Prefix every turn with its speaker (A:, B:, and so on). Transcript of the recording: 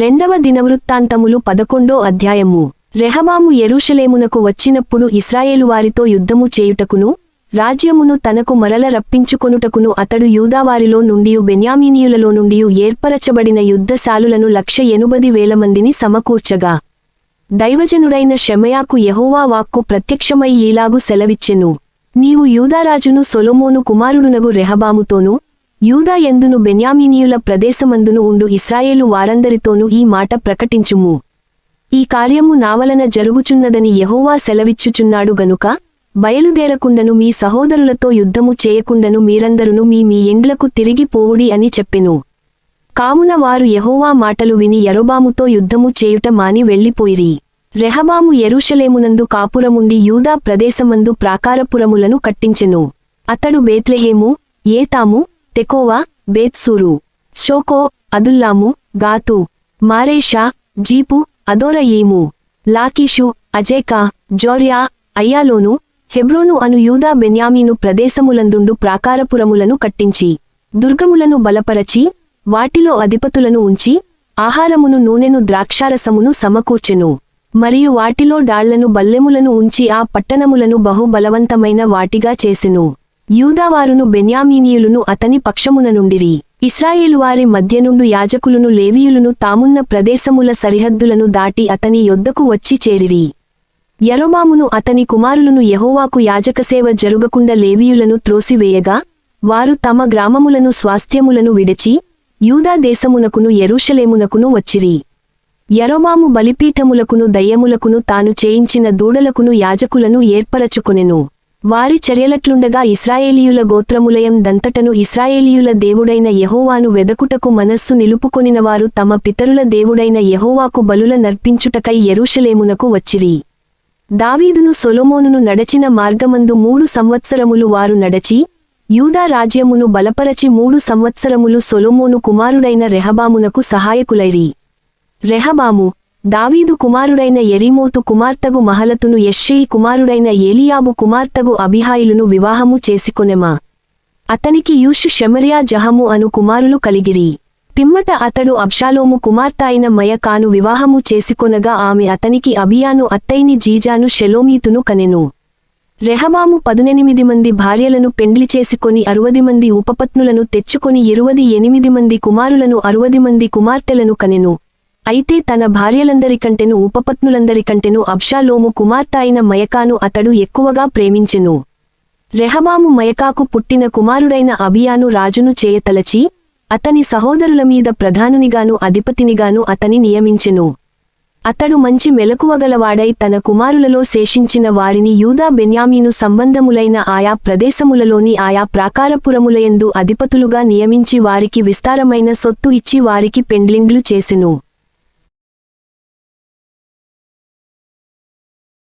A: రెండవ దినవృత్తాంతములు పదకొండో అధ్యాయము రెహబాము ఎరుషలేమునకు వచ్చినప్పుడు ఇస్రాయేలు వారితో యుద్ధము చేయుటకును రాజ్యమును తనకు మరల రప్పించుకొనుటకును అతడు యూదావారిలో నుండియు బెన్యామీనియులలో నుండియు ఏర్పరచబడిన యుద్ధశాలులను లక్ష ఎనుబది వేల మందిని సమకూర్చగా దైవజనుడైన శమయాకు యహోవా వాక్కు ప్రత్యక్షమై ఈలాగు సెలవిచ్చెను నీవు యూదారాజును సొలోమోను కుమారుడునగు రెహబాముతోనూ యూదా ఎందును బెన్యామినీయుల ప్రదేశమందును ఉండు ఇస్రాయేలు వారందరితోనూ ఈ మాట ప్రకటించుము ఈ కార్యము నావలన జరుగుచున్నదని యహోవా సెలవిచ్చుచున్నాడు గనుక బయలుదేరకుండను మీ సహోదరులతో యుద్ధము చేయకుండను మీరందరును మీ మీ ఎండ్లకు తిరిగి పోవుడి అని చెప్పెను కావున వారు యహోవా మాటలు విని ఎరోబాముతో యుద్ధము చేయుట మాని వెళ్లిపోయిరి రెహబాము ఎరుషలేమునందు కాపురముండి యూదా ప్రదేశమందు ప్రాకారపురములను కట్టించెను అతడు Bethlehem Etam Tekoa Bethzur Soco Adullam Gath Mareshah Ziph Adoraim Lachish Azekah Zorah Aijalon Hebron అను యూదా బెన్యామీను ప్రదేశములందుండు ప్రాకారపురములను కట్టించి దుర్గములను బలపరచి వాటిలో అధిపతులను ఉంచి ఆహారమును నూనెను ద్రాక్షారసమును సమకూర్చెను మరియు వాటిలో డాళ్లను బల్లెములను ఉంచి ఆ పట్టణములను బహుబలవంతమైన వాటిగా చేసెను యూదావారును బెన్యామీనియులును అతని పక్షమున నుండిరి ఇస్రాయేలువారి మధ్యనుండు యాజకులను లేవీయులను తామున్న ప్రదేశముల సరిహద్దులను దాటి అతని యొద్దకు వచ్చి చేరిరి యరోబామును అతని కుమారులను యహోవాకు యాజకసేవ జరుగకుండా లేవీయులను త్రోసివేయగా వారు తమ గ్రామములను స్వాస్థ్యములను విడిచి యూదా దేశమునకును ఎరుషలేమునకును వచ్చిరి యరోబాము బలిపీఠములకును దయ్యములకును తాను చేయించిన దూడలకును యాజకులను ఏర్పరచుకొనెను వారి చర్యలట్లుండగా ఇస్రాయేలీయుల గోత్రములయం దంతటను ఇస్రాయేలీయుల దేవుడైన యహోవాను వెదకుటకు మనస్సు నిలుపుకొనినవారు తమ పితరుల దేవుడైన యహోవాకు బలుల నర్పించుటకై ఎరుషలేమునకు వచ్చిరి దావీదును సొలోమోనును నడచిన మార్గమందు మూడు సంవత్సరములు వారు నడచి యూదా రాజ్యమును బలపరచి మూడు సంవత్సరములు సొలోమోను కుమారుడైన రెహబామునకు సహాయకులైరి రెహబాము దావీదు కుమారుడైన ఎరిమోతు కుమార్తెగు మహలతును యెష్షయి కుమారుడైన ఏలియాబు కుమార్తెగు అభిహాయులను వివాహము చేసికొనెమా అతనికి యూషు షెమరియా జహము అను కుమారులు కలిగిరి పిమ్మట అతడు అబ్షాలోము కుమార్తె అయిన మయకాను వివాహము చేసుకొనగా ఆమె అతనికి అభియాను అత్తైని జీజాను షెలోమీతును కనెను రెహబాము పదునెనిమిది మంది భార్యలను పెండ్లి చేసుకొని అరవది మంది ఉపపత్నులను తెచ్చుకొని ఇరువది ఎనిమిది మంది కుమారులను అరవది మంది కుమార్తెలను కనెను అయితే తన భార్యలందరికంటెను ఉపపత్నులందరికంటెను అబ్షాలోము కుమార్తె అయిన మయకాను అతడు ఎక్కువగా ప్రేమించెను రెహబాము మయకాకు పుట్టిన కుమారుడైన అభియాను రాజును చేయతలచి అతని సహోదరుల మీద ప్రధానునిగాను అధిపతినిగాను అతని నియమించెను అతడు మంచి మెలకువగలవాడై తన కుమారులలో శేషించిన వారిని యూదా బెన్యామీను సంబంధములైన ఆయా ప్రదేశములలోని ఆయా ప్రాకారపురములయందు అధిపతులుగా నియమించి వారికి విస్తారమైన సొత్తు ఇచ్చి వారికి పెండ్లిండ్లు చేసెను